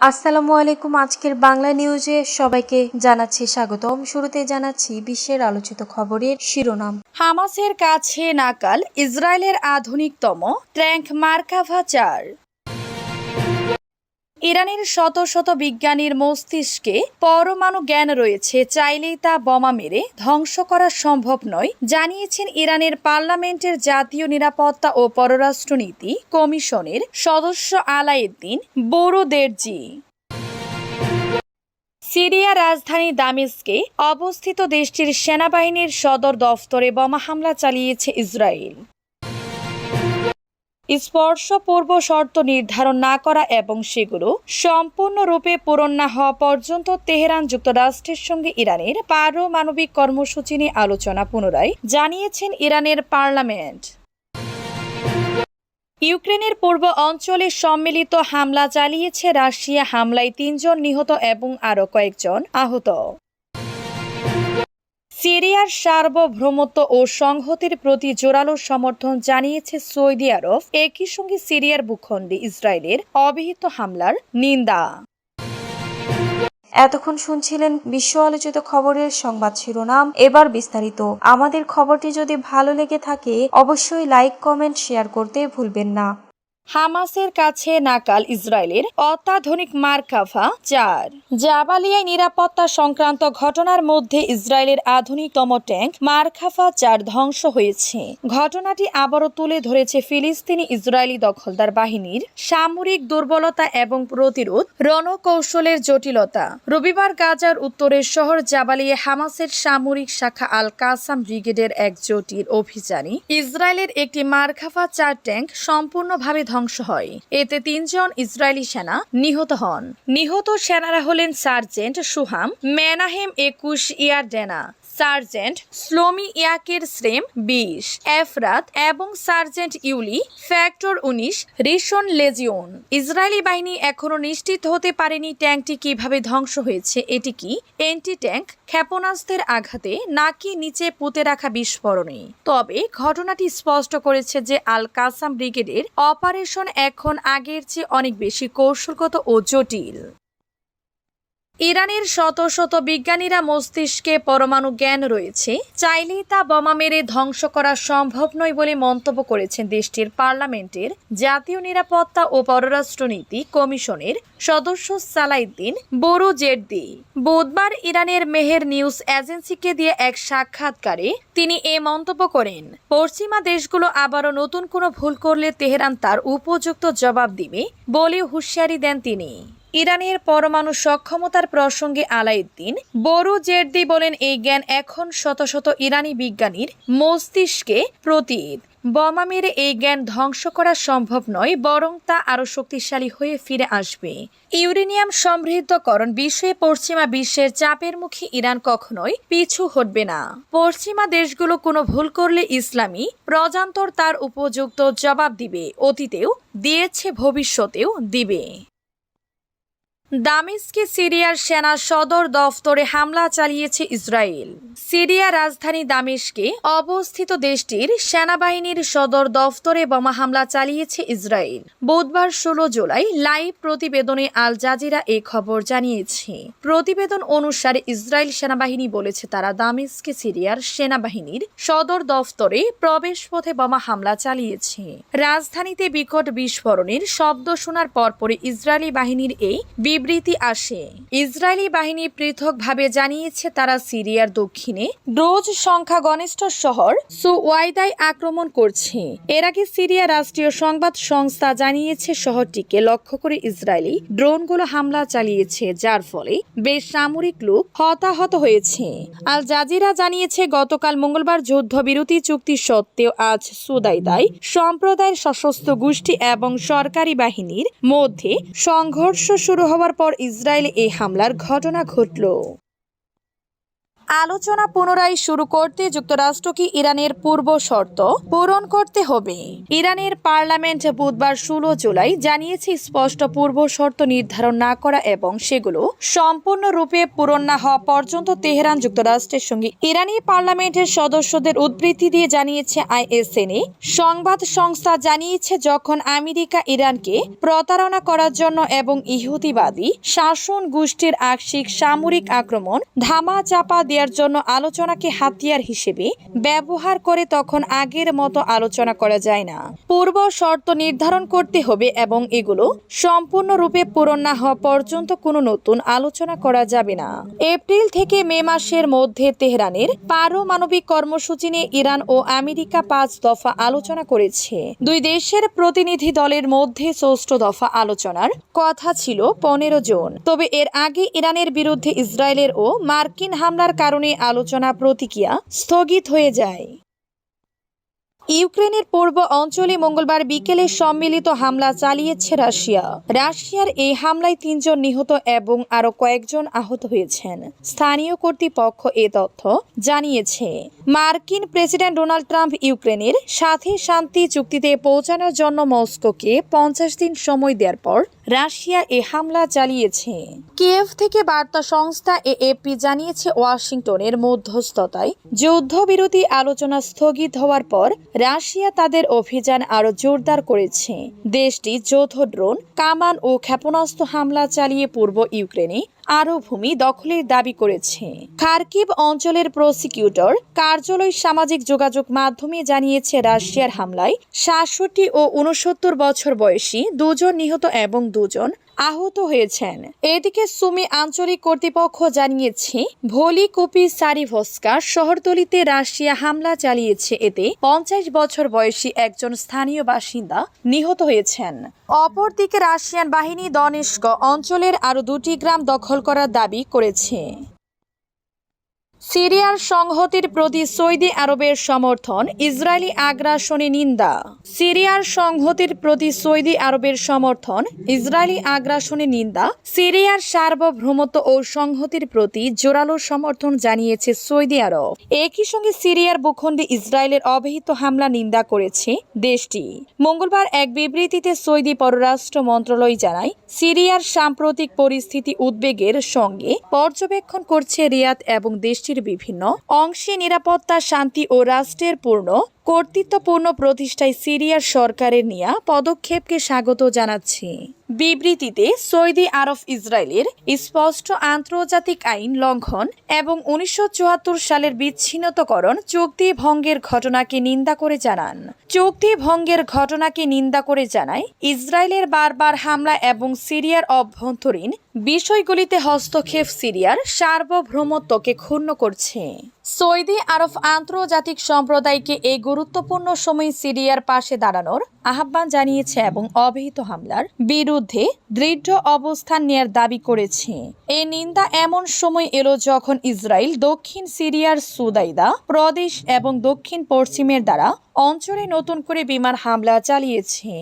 আসসালামু আলাইকুম। আজকের বাংলা নিউজে সবাইকে জানাচ্ছি স্বাগতম। শুরুতে জানাচ্ছি বিশ্বের আলোচিত খবরের শিরোনাম। হামাসের কাছে নাকাল ইসরায়েলের আধুনিকতম ট্যাঙ্ক মার্কাভা চার। ইরানের শত শত বিজ্ঞানীর মস্তিষ্কে পরমাণু জ্ঞান রয়েছে, চাইলেই তা বোমা মেরে ধ্বংস করা সম্ভব নয়, জানিয়েছেন ইরানের পার্লামেন্টের জাতীয় নিরাপত্তা ও পররাষ্ট্রনীতি কমিশনের সদস্য আলাউদ্দিন বোরোদেরজি। সিরিয়া রাজধানী দামেস্কে অবস্থিত দেশটির সেনাবাহিনীর সদর দফতরে বোমা হামলা চালিয়েছে ইসরায়েল। স্পর্শ পূর্ব শর্ত নির্ধারণ না করা এবং সেগুলো সম্পূর্ণরূপে পূরণ না হওয়া পর্যন্ত তেহরান যুক্তরাষ্ট্রের সঙ্গে ইরানের পারমাণবিক কর্মসূচি নিয়ে আলোচনা পুনরায় জানিয়েছেন ইরানের পার্লামেন্ট। ইউক্রেনের পূর্ব অঞ্চলে সম্মিলিত হামলা চালিয়েছে রাশিয়া। হামলায় তিনজন নিহত এবং আরও কয়েকজন আহত। সিরিয়ার সার্বভৌমত্ব ও সংহতির প্রতি জোরালো সমর্থন জানিয়েছে সৌদি আরব। একই সঙ্গে সিরিয়ার ভূখণ্ডে ইসরায়েলের অবিহিত হামলার নিন্দা। এতক্ষণ শুনছিলেন বিশ্ব আলোচিত খবরের সংবাদ শিরোনাম। এবার বিস্তারিত। আমাদের খবরটি যদি ভালো লেগে থাকে, অবশ্যই লাইক, কমেন্ট, শেয়ার করতে ভুলবেন না। হামাসের কাছে নাকাল ইসরায়েলের অত্যাধুনিক মার্কাভা চার। জাবালিয়ায় নিরাপত্তা সংক্রান্ত ঘটনার মধ্যে ইসরায়েলের আধুনিকতম ট্যাঙ্ক মার্কাফা চার ধ্বংস হয়েছে। ঘটনাটি আবারও তুলে ধরেছে ফিলিস্তিনি ইসরায়েলি দখলদার বাহিনীর সামরিক দুর্বলতা এবং প্রতিরোধ রণকৌশলের জটিলতা। রবিবার গাজার উত্তরের শহর জাবালিয়ে হামাসের সামরিক শাখা আল কাসাম ব্রিগেডের এক জটিল অভিযানে ইসরায়েলের একটি মার্কাফা চার ট্যাঙ্ক সম্পূর্ণভাবে ধ্বংস হয়। এতে তিনজন ইসরায়েলি সেনা নিহত হন। নিহত সেনারা হলেন সার্জেন্ট সুহাম মেনাহেম একুশ ইয়ারডেনা সার্জেন্ট স্লোমি ইয়াকের শ্রেম বিশ, এফরাত এবং সার্জেন্ট ইউলি, ফ্যাক্টর উনিশ, রিশন লেজিওন ইসরায়েলি বাহিনী এখনও নিশ্চিত হতে পারেনি ট্যাঙ্কটি কীভাবে ধ্বংস হয়েছে, এটি কি এন্টি ট্যাঙ্ক ক্ষেপণাস্ত্রের আঘাতে নাকি নিচে পুঁতে রাখা বিস্ফোরণে? তবে ঘটনাটি স্পষ্ট করেছে যে আল কাসাম ব্রিগেডের অপারেশন এখন আগের চেয়ে অনেক বেশি কৌশলগত ও জটিল। ইরানের শত শত বিজ্ঞানীরা মস্তিষ্কে পরমাণু জ্ঞান রয়েছে। চাইলেই তা বোমা মেরে ধ্বংস করা সম্ভব নয় বলে মন্তব্য করেছেন দেশটির পার্লামেন্টের জাতীয় নিরাপত্তা ও পররাষ্ট্রনীতি কমিশনের সদস্য সালাইদ্দিন বড়ু জেডদি বুধবার ইরানের মেহের নিউজ এজেন্সিকে দিয়ে এক সাক্ষাৎকারে তিনি এ মন্তব্য করেন, পশ্চিমা দেশগুলো আবারও নতুন কোনো ভুল করলে তেহরান তার উপযুক্ত জবাব দিবে বলে হুঁশিয়ারি দেন তিনি। ইরানের পরমাণু সক্ষমতার প্রসঙ্গে আলাউদ্দিন বড়ু জেরদি বলেন এই জ্ঞান এখন শত শত ইরানি বিজ্ঞানীর মস্তিষ্কে প্রতীত। বোমা মেরে এই জ্ঞান ধ্বংস করা সম্ভব নয়, বরং তা আরও শক্তিশালী হয়ে ফিরে আসবে। ইউরেনিয়াম সমৃদ্ধকরণ বিষয়ে পশ্চিমা বিশ্বের চাপের মুখে ইরান কখনোই পিছু হটবে না। পশ্চিমা দেশগুলো কোনো ভুল করলে ইসলামী প্রজান্তর তার উপযুক্ত জবাব দিবে, অতীতেও দিয়েছে, ভবিষ্যতেও দিবে। দামেস্কে সিরিয়ার সেনা সদর দফতরে হামলা চালিয়েছে ইসরায়েল। সিরিয়া রাজধানী দামেস্কে অবস্থিত দেশটির সেনাবাহিনীর সদর দফতরে বোমা হামলা চালিয়েছে ইসরায়েল। বুধবার ষোলো জুলাই লাইভ প্রতিবেদনে আল জাজিরা এই খবর জানিয়েছে। প্রতিবেদন অনুসারে ইসরায়েল সেনাবাহিনী বলেছে তারা দামেস্কে সিরিয়ার সেনাবাহিনীর সদর দফতরে প্রবেশ পথে বোমা হামলা চালিয়েছে। রাজধানীতে বিকট বিস্ফোরণের শব্দ শোনার পরপরই ইসরায়েলি বাহিনীর এই বিবৃতি আসে। ইসরায়েলি বাহিনী পৃথকভাবে জানিয়েছে তারা সিরিয়ার দক্ষিণে ড্রোজ সংখ্যা গনিষ্ঠ শহর সুওয়াইদায় আক্রমণ করছে। এর আগে সিরিয়া রাষ্ট্রীয় সংবাদ সংস্থা জানিয়েছে শহরটিকে লক্ষ্য করে ইসরায়েলি ড্রোনগুলো হামলা চালিয়েছে, যার ফলে বেশ সামরিক লোক হতাহত হয়েছে। আল জাজিরা জানিয়েছে, গতকাল মঙ্গলবার যুদ্ধবিরতি চুক্তি সত্ত্বেও আজ সুদাইদায় সম্প্রদায়ের সশস্ত্র গোষ্ঠী এবং সরকারি বাহিনীর মধ্যে সংঘর্ষ শুরু হওয়ার পর ইসরায়েলে এই হামলার ঘটনা ঘটল। আলোচনা পুনরায় শুরু করতে যুক্তরাষ্ট্রকে ইরানের পূর্ব শর্ত পূরণ করতে হবে? ইরানের পার্লামেন্ট বুধবার ষোলো জুলাই জানিয়েছে, স্পষ্ট পূর্ব শর্ত নির্ধারণ না করা এবং সেগুলো সম্পূর্ণরূপে পূরণ না হওয়া পর্যন্ত তেহরান যুক্তরাষ্ট্রের সঙ্গে ইরানি পার্লামেন্টের সদস্যদের উদ্ধৃতি দিয়ে জানিয়েছে আইএসএনএ। সংবাদ সংস্থা জানিয়েছে, যখন আমেরিকা ইরানকে প্রতারণা করার জন্য এবং ইহুদিবাদী শাসন গোষ্ঠীর আংশিক সামরিক আক্রমণ ধামা চাপা দেওয়ার জন্য আলোচনাকে হাতিয়ার হিসেবে ব্যবহার করে তখন আগের মতো আলোচনা করা যায় না। পূর্ব শর্ত নির্ধারণ করতে হবে এবং এগুলো সম্পূর্ণরূপে পূরণ না হওয়া পর্যন্ত কোনো নতুন আলোচনা করা যাবে না। এপ্রিল থেকে মে মাসের মধ্যে তেহরানের পারমাণবিক কর্মসূচি নিয়ে ইরান ও আমেরিকা পাঁচ দফা আলোচনা করেছে। দুই দেশের প্রতিনিধি দলের মধ্যে ষষ্ঠ দফা আলোচনার কথা ছিল পনেরো জন। তবে এর আগে ইরানের বিরুদ্ধে ইসরায়েলের ও মার্কিন হামলার কারণে আলোচনা প্রতিক্রিয়া স্থগিত হয়ে যায়। ইউক্রেনের পূর্ব অঞ্চলে মঙ্গলবার বিকেলে সম্মিলিত হামলা চালিয়েছে রাশিয়া। রাশিয়ার এই হামলায় তিনজন নিহত এবং আরও কয়েকজন আহত হয়েছেন। স্থানীয় কর্তৃপক্ষ এ তথ্য জানিয়েছে। মার্কিন প্রেসিডেন্ট ডোনাল্ড ট্রাম্প ইউক্রেনের সাথে শান্তি চুক্তিতে পৌঁছানোর জন্য মস্কোকে পঞ্চাশ দিন সময় দেওয়ার পর রাশিয়া এ হামলা চালিয়েছে। কিয়েভ থেকে বার্তা সংস্থা এ এএপি জানিয়েছে, ওয়াশিংটনের মধ্যস্থতায় যুদ্ধবিরতি আলোচনা স্থগিত হওয়ার পর রাশিয়া তাদের অভিযান আরও জোরদার করেছে। দেশটি যৌথ ড্রোন, কামান ও ক্ষেপণাস্ত্র হামলা চালিয়ে পূর্ব ইউক্রেনে আরও ভূমি দখলের দাবি করেছে। খার্কিভ অঞ্চলের প্রসিকিউটর কার্যালয় সামাজিক যোগাযোগ মাধ্যমে জানিয়েছে, রাশিয়ার হামলায় সাতষট্টি ও উনসত্তর বছর বয়সী দুজন নিহত এবং দুজন আহত হয়েছেন। এদিকে সুমি আঞ্চলিক কর্তৃপক্ষ জানিয়েছে, ভোলি কুপি সারিভস্কা শহরতলিতে রাশিয়া হামলা চালিয়েছে। এতে পঞ্চাশ বছর বয়সী একজন স্থানীয় বাসিন্দা নিহত হয়েছেন। অপরদিকে রাশিয়ান বাহিনী দনেস্ক অঞ্চলের আরও দুটি গ্রাম দখল করার দাবি করেছে। সিরিয়ার সংহতির প্রতি সৌদি আরবের সমর্থন, ইসরায়েলি আগ্রাসনে নিন্দা। সিরিয়ার সংহতির প্রতি সৌদি আরবের সমর্থন, ইসরায়েলি আগ্রাসনে নিন্দা। সিরিয়ার সার্বভৌমত্ব ও সংহতির প্রতি জোরালো সমর্থন জানিয়েছে সৌদি আরব। একই সঙ্গে সিরিয়ার ভূখণ্ডে ইসরায়েলের অবহিত হামলা নিন্দা করেছে দেশটি। মঙ্গলবার এক বিবৃতিতে সৌদি পররাষ্ট্র মন্ত্রণালয় জানায়, সিরিয়ার সাম্প্রতিক পরিস্থিতি উদ্বেগের সঙ্গে পর্যবেক্ষণ করছে রিয়াদ এবং দেশটির বিভিন্ন অংশে নিরাপত্তা, শান্তি ও রাষ্ট্রের পূর্ণ, কর্তৃত্বপূর্ণ প্রতিষ্ঠায় সিরিয়ার সরকারের নেওয়া পদক্ষেপকে স্বাগত জানাচ্ছি। বিবৃতিতে সৌদি আরব ইসরায়েলের স্পষ্ট আন্তর্জাতিক আইন লঙ্ঘন এবং উনিশশো চুয়াত্তর সালের বিচ্ছিন্নতকরণ চুক্তি ভঙ্গের ঘটনাকে নিন্দা করে জানান। চুক্তি ভঙ্গের ঘটনাকে নিন্দা করে জানায় ইসরায়েলের বারবার হামলা এবং সিরিয়ার অভ্যন্তরীণ বিষয়গুলিতে হস্তক্ষেপ সিরিয়ার সার্বভৌমত্বকে ক্ষুণ্ণ করছে। সৌদি আরব আন্তর্জাতিক সম্প্রদায়কে এই গুরুত্বপূর্ণ সময় সিরিয়ার পাশে দাঁড়ানোর আহ্বান জানিয়েছে এবং অবহিত হামলার বিরুদ্ধে দৃঢ় অবস্থান নেয়ার দাবি করেছে। এই নিন্দা এমন সময় এলো যখন ইসরায়েল দক্ষিণ সিরিয়ার সুদাইদা প্রদেশ এবং দক্ষিণ পশ্চিমের দ্বারা অঞ্চলে নতুন করে বিমান হামলা চালিয়েছে।